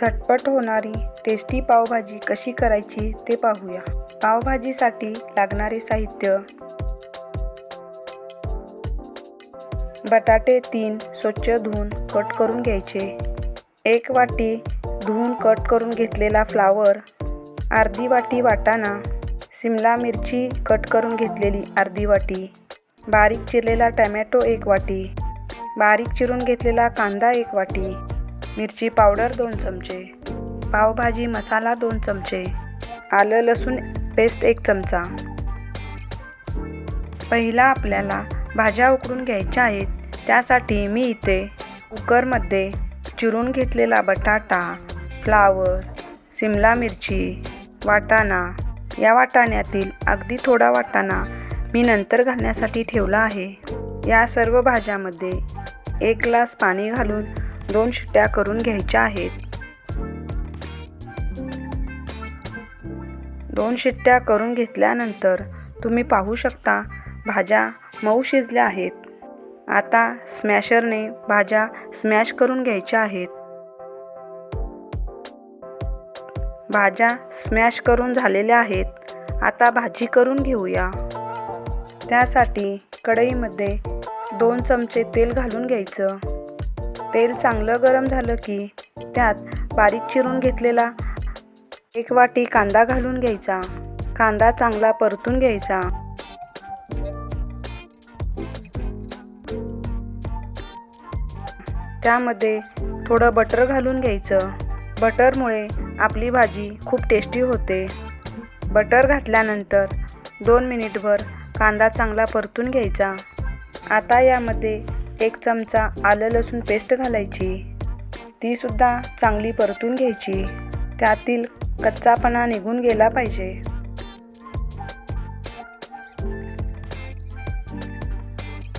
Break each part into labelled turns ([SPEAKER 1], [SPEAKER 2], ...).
[SPEAKER 1] झटपट होणारी टेस्टी पावभाजी कशी करायची ते पाहूया. पावभाजीसाठी लागणारे साहित्य. बटाटे तीन स्वच्छ धुवून कट करून घ्यायचे. एक वाटी धुवून कट करून घेतलेला फ्लावर अर्धी वाटी वाटाणा सिमला मिरची कट करून घेतलेली अर्धी वाटी बारीक चिरलेला टमॅटो एक वाटी बारीक चिरून घेतलेला कांदा एक वाटी मिरची पावडर दोन चमचे पावभाजी मसाला दोन चमचे आलं लसूण पेस्ट एक चमचा. पहिला आपल्याला भाज्या उकडून घ्यायच्या आहेत त्यासाठी मी इथे कुकरमध्ये चिरून घेतलेला बटाटा फ्लावर सिमला मिरची वाटाणा या वाटाण्यातील अगदी थोडा वाटाणा मी नंतर घालण्यासाठी ठेवला आहे. या सर्व भाज्यामध्ये एक ग्लास पाणी घालून दोन शिट्ट्या करून घ्यायच्या आहेत. दोन शिट्ट्या करून घेतल्यानंतर तुम्ही पाहू शकता भाज्या मऊ शिजल्या आहेत. आता स्मॅशरने भाज्या स्मॅश करून घ्यायच्या आहेत. भाज्या स्मॅश करून झालेल्या आहेत. आता भाजी करून घेऊया. त्यासाठी कढईमध्ये दोन चमचे तेल घालून घ्यायचं. तेल चांगलं गरम झालं की त्यात बारीक चिरून घेतलेला एक वाटी कांदा घालून घ्यायचा. कांदा चांगला परतून घ्यायचा. त्यामध्ये थोडं बटर घालून घ्यायचं. बटरमुळे आपली भाजी खूप टेस्टी होते. बटर घातल्यानंतर दोन मिनिटभर कांदा चांगला परतून घ्यायचा. आता यामध्ये एक चमचा आलं लसूण पेस्ट घालायची. तीसुद्धा चांगली परतून घ्यायची. त्यातील कच्चापणा निघून गेला पाहिजे.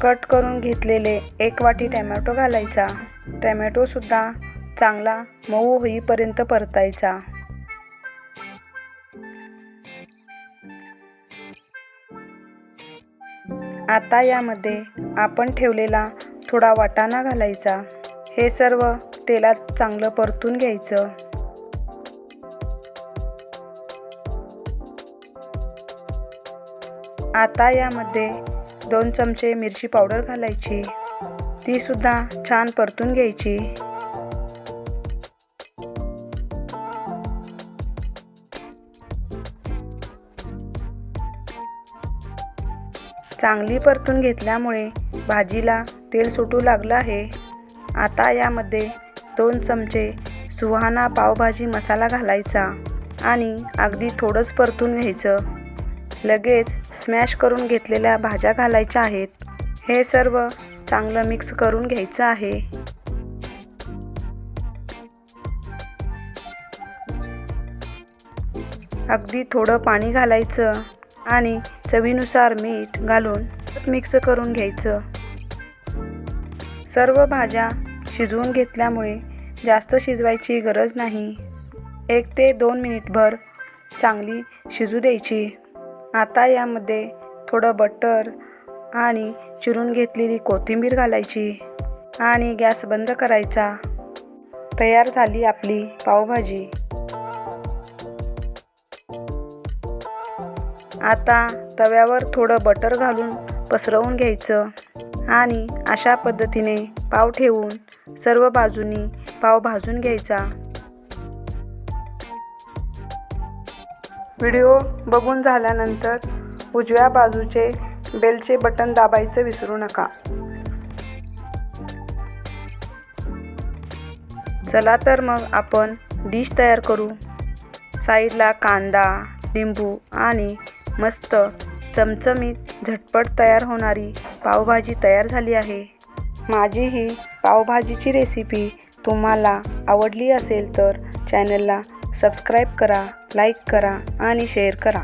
[SPEAKER 1] कट करून घेतलेले एक वाटी टॅमॅटो घालायचा. टॅमॅटोसुद्धा चांगला मऊ होईपर्यंत परतायचा. आता यामध्ये आपण ठेवलेला थोडा वाटाणा घालायचा. हे सर्व तेलात चांगलं परतून घ्यायचं. आता यामध्ये दोन चमचे मिरची पावडर घालायची. तीसुद्धा छान परतून घ्यायची. चांगली परतून घेतल्यामुळे भाजीला तेल सुटू लागलं आहे. आता यामध्ये दोन चमचे सुहाना पावभाजी मसाला घालायचा आणि अगदी थोडंच परतून घ्यायचं. लगेच स्मॅश करून घेतलेल्या भाज्या घालायच्या आहेत. हे सर्व चांगलं मिक्स करून घ्यायचं आहे. अगदी थोडं पाणी घालायचं आणि चवीनुसार मीठ घालून मिक्स करून घ्यायचं. सर्व भाज्या शिजवून घेतल्यामुळे जास्त शिजवायची गरज नाही. एक ते दोन मिनिटभर चांगली शिजू द्यायची. आता यामध्ये थोडं बटर आणि चिरून घेतलेली कोथिंबीर घालायची आणि गॅस बंद करायचा. तयार झाली आपली पावभाजी. आता तव्यावर थोडं बटर घालून पसरवून घ्यायचं. आणि अशा पद्धतीने पाव ठेवून सर्व बाजूनी पाव भाजून घ्यायचा. व्हिडिओ बघून झाल्यानंतर उजव्या बाजूचे बेलचे बटन दाबायचं विसरू नका. चला तर मग आपण डिश तयार करू. साईडला कांदा लिंबू आणि मस्त चमचमीत झटपट तयार होणारी पावभाजी तयार झाली आहे. माझी ही पावभाजीची रेसिपी तुम्हाला आवडली असेल तर चॅनलला सबस्क्राईब करा लाईक करा आणि शेअर करा.